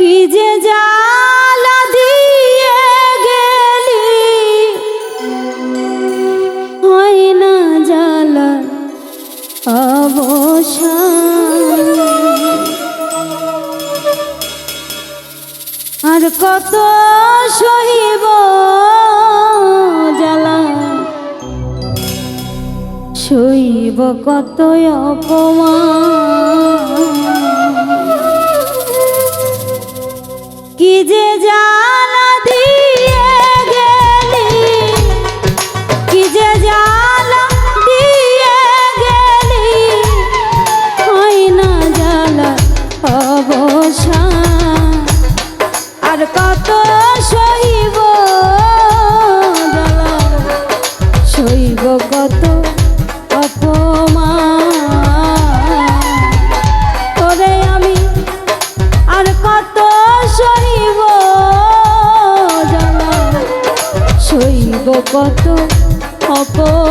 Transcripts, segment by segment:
কি যে জালা দিয়ে জালা আর কত সহিব জ্বালা? সইব কত অপমান?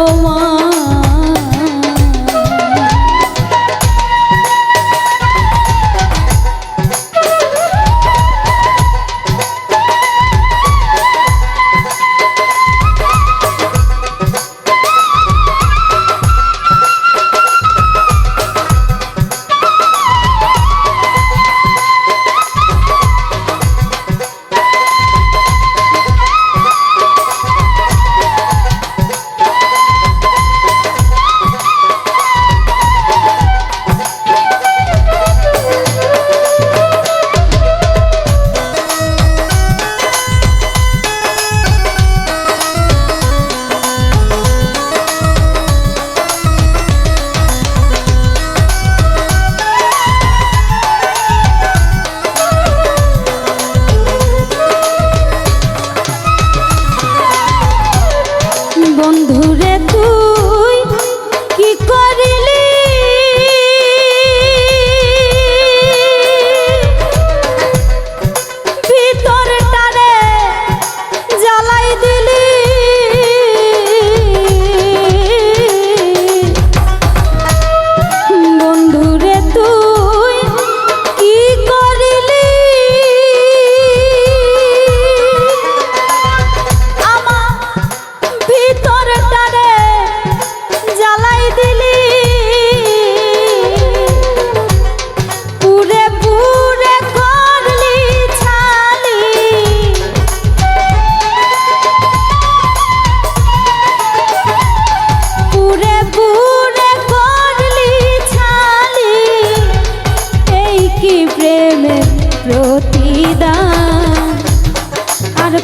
অপমান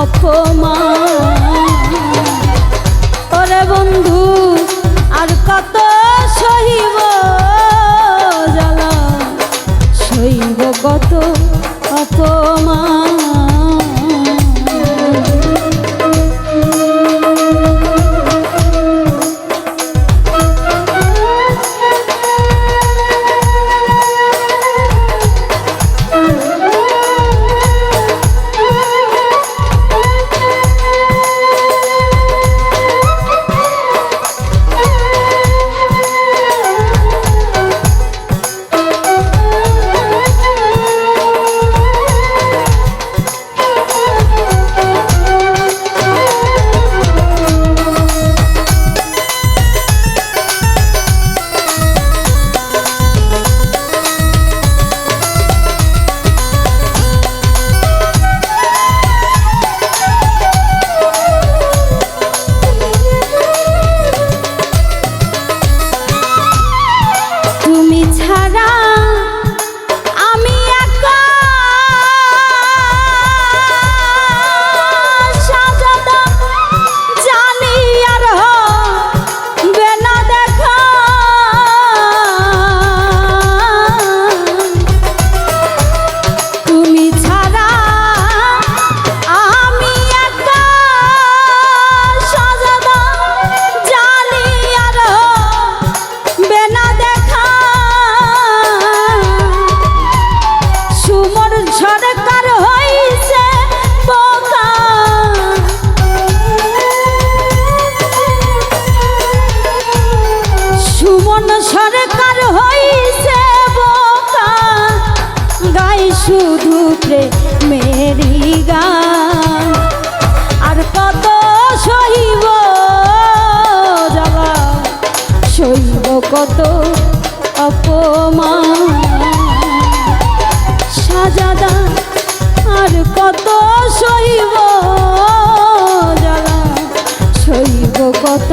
অপমান। ওরে বন্ধু আর কত সহিব জ্বালা? সইব কত অপমান? কত অপমান। সাজাদা আর কত সইব জ্বালা। সইব কত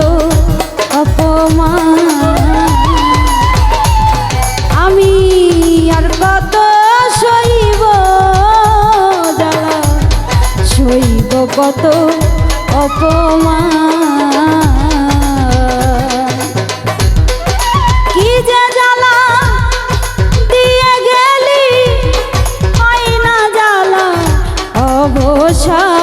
আশা